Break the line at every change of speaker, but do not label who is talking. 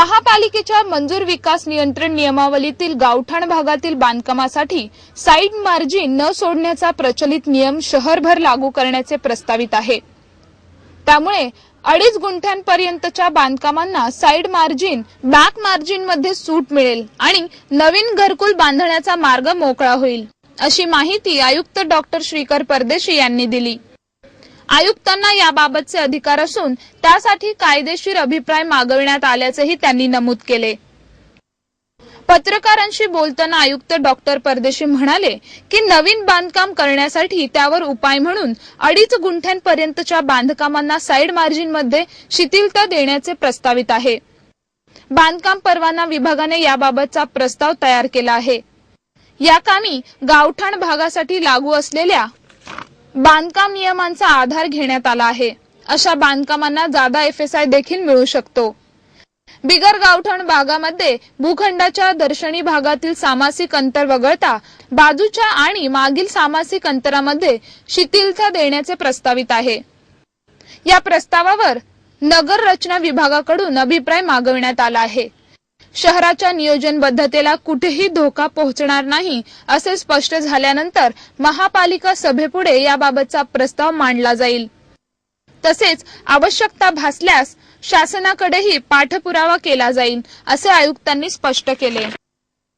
महापालिकेच्या मंजूर विकास नियंत्रण नियमावलीतील गावठाण भागातील बांधकामासाठी साईड मार्जिन न सोडण्याचा प्रचलित नियम शहरभर लागू करण्याचे प्रस्तावित आहे. त्यामुळे अडीच गुंठ्यांपर्यंतच्या बांधकामांना साईड मार्जिन बॅक मार्जिनमध्ये सूट मिळेल आणि नवीन घरकुल बांधण्याचा मार्ग मोकळा होईल अशी माहिती आयुक्त डॉक्टर श्रीकर परदेशी यांनी दिली. आयुक्तांना याबाबतचे अधिकार असून त्यासाठी कायदेशीर अभिप्राय मागविण्यात आल्याचेही त्यांनी नमूद केले. पत्रकारांशी बोलताना आयुक्त डॉक्टर परदेशी म्हणाले की नवीन बांधकाम करण्यासाठी त्यावर उपाय म्हणून अडीच गुंठ्यांपर्यंतच्या बांधकामांना साईड मार्जिनमध्ये शिथिलता देण्याचे प्रस्तावित आहे. बांधकाम परवाना विभागाने याबाबतचा प्रस्ताव तयार केला आहे. या कामी गावठाण भागासाठी लागू असलेल्या बांधकाम नियमांचा आधार घेण्यात आला आहे. अशा बांधकामांना जादा एफएसआय देखील मिळू शकतो. बिगर गावठण भागामध्ये भूखंडाच्या दर्शनी भागातील सामासिक अंतर वगळता बाजूच्या आणि मागील सामासिक अंतरामध्ये शिथिलता देण्याचे प्रस्तावित आहे. या प्रस्तावावर नगर रचना विभागाकडून अभिप्राय मागविण्यात आला आहे. शहराच्या नियोजनबद्धतेला कुठेही धोका पोहोचणार नाही असे स्पष्ट झाल्यानंतर महापालिका सभेपुढे याबाबतचा प्रस्ताव मांडला जाईल. तसेच आवश्यकता भासल्यास शासनाकडेही पाठपुरावा केला जाईल असे आयुक्तांनी स्पष्ट केले.